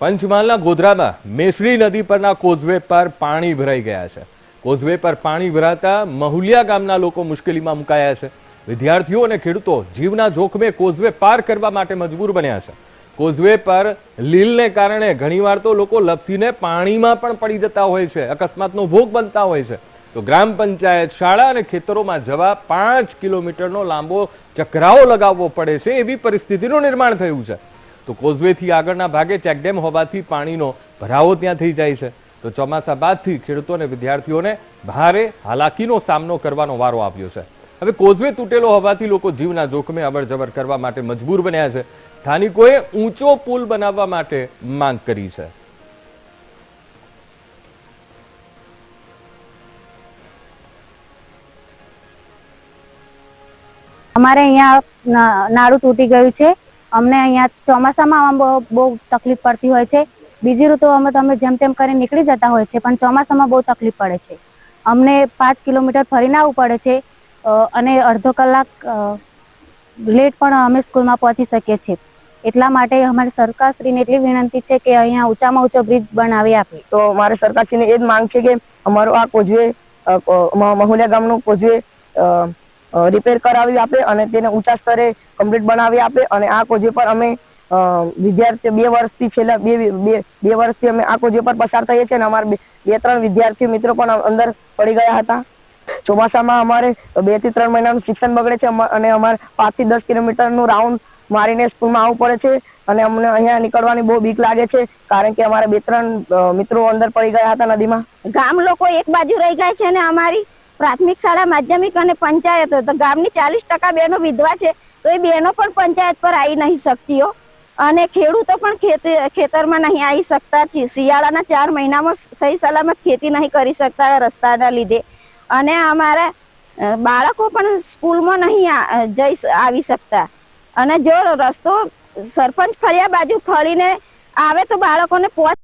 પંચમહાલના ગોધરામાં મેસડી નદી પરના કોઝવે પર પાણી ભરાઈ ગયા છે. કોઝવે પર પાણી ભરાતા મહુલિયા ગામના લોકો મુશ્કેલીમાં મુકાયા છે. વિદ્યાર્થીઓ અને ખેડૂતો જીવના જોખમે કોઝવે પાર કરવા માટે મજબૂર બન્યા છે. કોઝવે પર લીલને કારણે ઘણીવાર તો લોકો લપસીને પાણીમાં પણ પડી જતા હોય છે, અકસ્માતનો ભોગ બનતા હોય છે. તો ગ્રામ પંચાયત શાળા અને ખેતરોમાં જવા પાંચ કિલોમીટરનો લાંબો ચકરાવો લગાવવો પડે છે એવી પરિસ્થિતિનું નિર્માણ થયું છે. તો કોઝવેથી આગળના ભાગે ચેકડેમ હોવાથી પાણીનો ભરાવો ત્યાં થઈ જાય છે. તો ચોમાસા બાદથી ખેડૂતો અને વિદ્યાર્થીઓને ભારે હાલાકીનો સામનો કરવાનો વારો આવ્યો છે. હવે કોઝવે તૂટેલો હોવાથી લોકો જીવના જોખમે અવરજવર કરવા માટે મજબૂર બન્યા છે. સ્થાનિકોએ ઊંચો પુલ બનાવવા માટે માંગ કરી છે. અમારે અહીંયા નાળું તૂટી ગયું છે. અમને અહીંયા ચોમાસામાં બહુ તકલીફ પડતી હોય છે. બીજી ઋતુઓમાં અમે તમે જેમ તેમ કરીને નીકળી જતા હોય છે, પણ ચોમાસામાં બહુ તકલીફ પડે છે. અમને પાંચ કિલોમીટર ફરીને આવવું પડે છે અને અડધો કલાક લેટ પણ અમે સ્કૂલમાં પહોંચી શકીએ છીએ. એટલા માટે અમારી સરકારશ્રીને એટલી વિનંતી છે કે અહીંયા ઊંચામાં ઊંચો બ્રિજ બનાવી આપે. તો મારે સરકારશ્રીને એ જ માંગ છે કે અમારો આ કોઝવે મહુલિયા ગામનું કોઝવે રિપેર કરાવી આપે અને તેને ઊંચા સ્તરે કમ્પ્લીટ બનાવી આપે અને આ કોજે પર અમે વિદ્યાર્થી બે વર્ષથી છેલ્લા બે બે વર્ષથી અમે આ કોજે પર પસાર થઈએ છીએ અને અમારા બે ત્રણ વિદ્યાર્થી મિત્રો પણ અંદર પડી ગયા હતા. ચોમાસામાં અમારે બેથી ત્રણ મહિનાનું શિક્ષણ બગડે છે અને અમારે પાંચથી દસ કિલોમીટરનું રાઉન્ડ મારીને સ્કૂલમાં આવવું પડે છે અને અમને અહીંયા નીકળવાની બહુ બીક લાગે છે કારણ કે અમારા બે, ત્રણ મિત્રો અંદર પડી ગયા હતા નદીમાં. ગામ લોકો એક બાજુ રહી ગયા છે અને અમારી પ્રાથમિક શાળા, માધ્યમિક અને પંચાયત તો ગામની ચાલીસ ટકા બહેનો વિધવા છે. તો એ બહેનો પણ પંચાયત પર આવી નહીં શકતીઓ અને ખેડૂતો પણ ખેતી, ખેતરમાં નહીં આવી શકતા શિયાળાના ચાર મહિનામાં સહી સલામત ખેતી નહીં કરી શકતા રસ્તાના લીધે. અને અમારા બાળકો પણ સ્કૂલમાં નહીં જઈ આવી શકતા. અને જો રસ્તો સરપંચ ફર્યા બાજુ ફરીને આવે તો બાળકોને પહોંચ